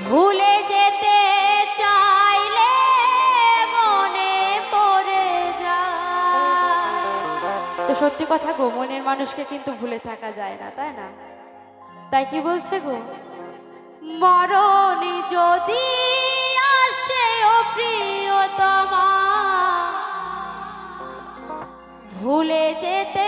ভুলে যেতে চাইলে মনে পড়ে যায়। তো সত্যি কথা গো, মনের মানুষকে কিন্তু ভুলে থাকা যায় না, তাই না? তাই কি বলছে গো? মরণ যদি আসে ও প্রিয়তমা, ভুলে যেতে